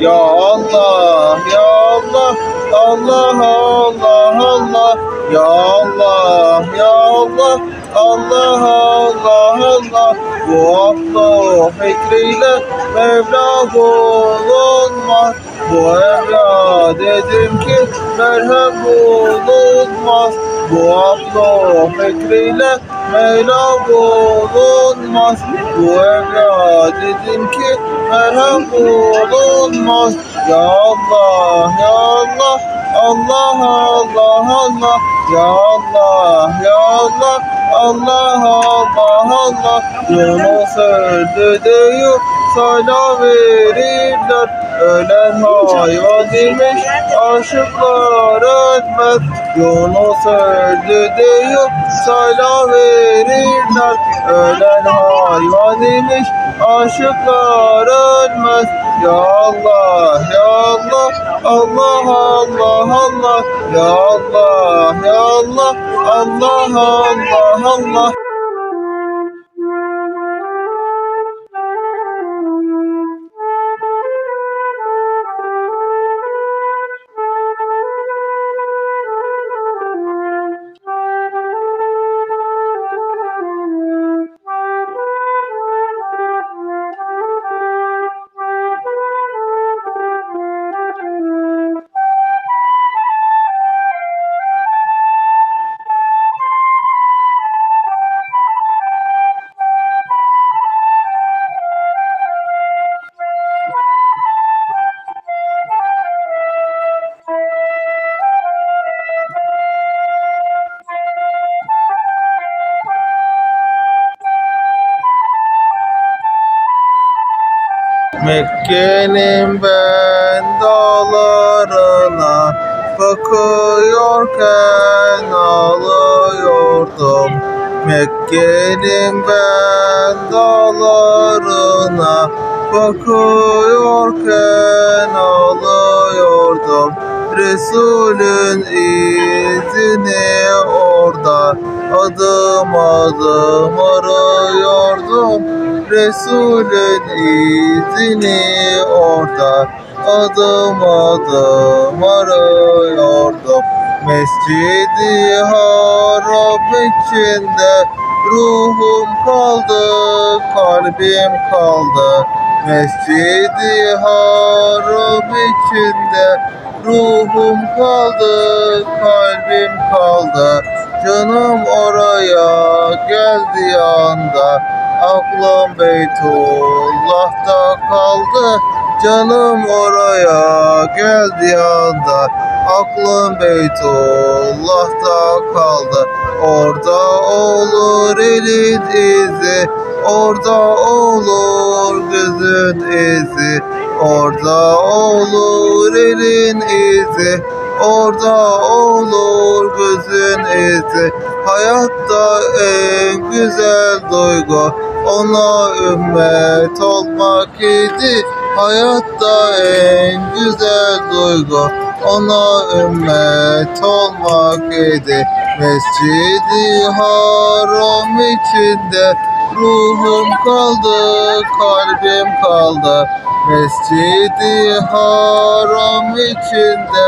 Ya Allah, ya Allah, Allah, Allah, Allah, ya Allah, ya Allah, Allah, Allah, Allah. Bu hafta fikriyle Mevla bulunmaz. Bu evla dedim ki merhem bulunmaz. Bu hafta fikriyle Mevla bulunmaz. Bu evla dedim ki merhem bulunmaz. Ya Allah, ya Allah, Allah, Allah, Allah. Ya Allah, ya Allah, Allah, Allah, Allah. Yunus öldü diyor, sana verirler. Ölen hayvan demiş, aşıklar ölmez. Yunus öldü diyor, sana verirler. Ölen hayvan demiş, aşıklar ölmez. Ya Allah, ya Allah, Allah, Allah, Allah. Ya Allah, ya Allah, Allah, Allah, Allah. Mekke'nin ben dağlarına bakıyorken ağlıyordum. Mekke'nin ben dağlarına bakıyorken ağlıyordum. Resulün izini orada adım adım arıyordum. Resulün izini orada adım adım arıyordum. Mescidi haram içinde ruhum kaldı, kalbim kaldı. Mescidi haram içinde ruhum kaldı, kalbim kaldı. Canım oraya geldi anda Aklım Beytullah'ta kaldı. Canım oraya geldi anda Aklım Beytullah'ta kaldı. Orada olur elin izi Orada olur gözün izi Orada olur elin izi Orada olur gözün izi. Hayatta en güzel duygu Ona ümmet olmak idi. Hayatta en güzel duygu Ona ümmet olmak idi. Mescidi haram içinde Ruhum kaldı, kalbim kaldı. Mescidi haram içinde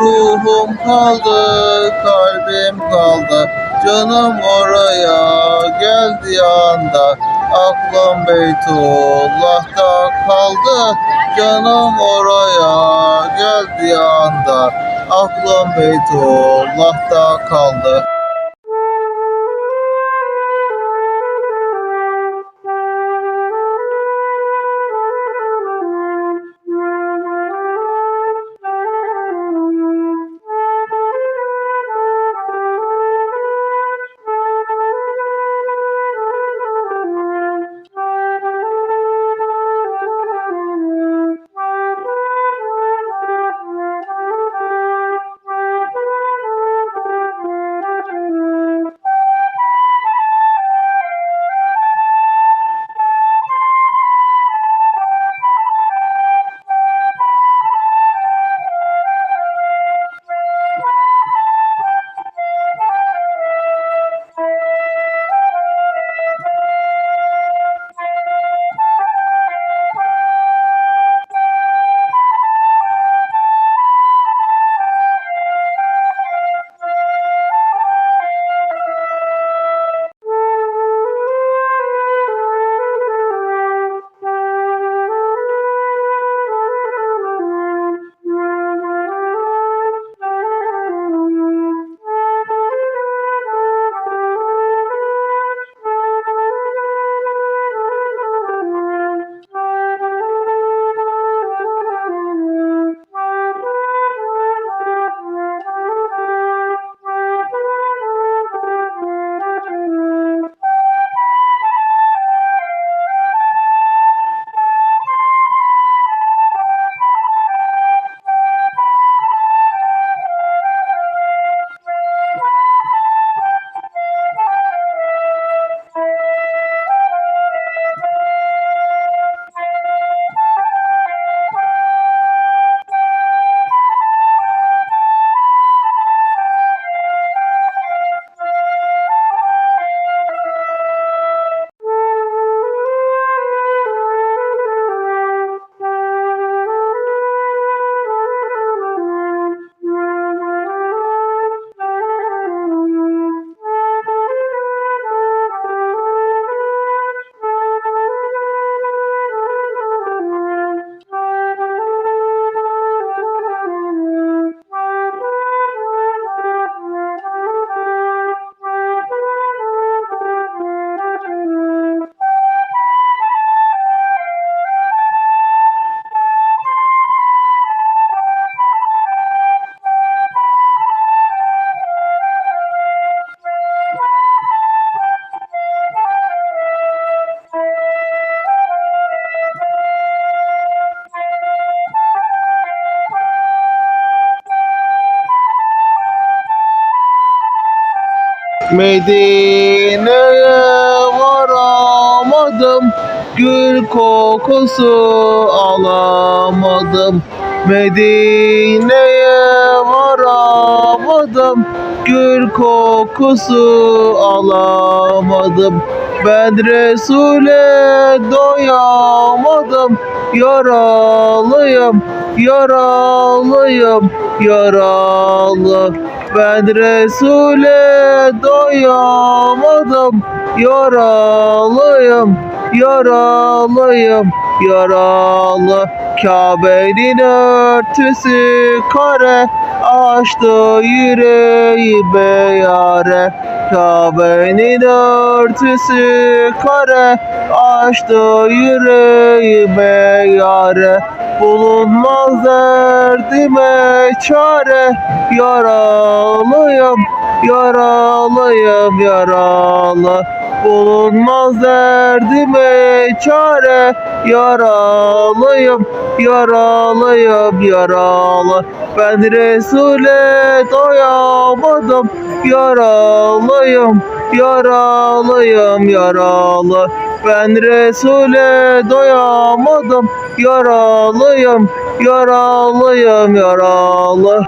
Ruhum kaldı, kalbim kaldı. Canım oraya geldi anda Aklım Beytullah'ta kaldı. Canım oraya geldi anda Aklım Beytullah'ta kaldı Medine'ye varamadım. Gül kokusu alamadım. Medine'ye varamadım. Gül kokusu alamadım. Ben Resul'e doyamadım. Yaralıyım, yaralıyım, yaralı Ben Resul'e doyamadım. Yaralıyım, yaralıyım, yaralı. Kabe'nin örtüsü kare Açtı yüreği beyare. Kabe'nin örtüsü kare Açtı yüreği beyare Bulunmaz derdime çare. Yaralıyım, yaralıyım, yaralı. Bulunmaz derdime çare. Yaralıyım, yaralıyım, yaralı. Ben Resul'e doyamadım. Yaralıyım, yaralıyım, yaralı. Ben Resul'e doyamadım Yaralıyım, yaralıyım, yaralı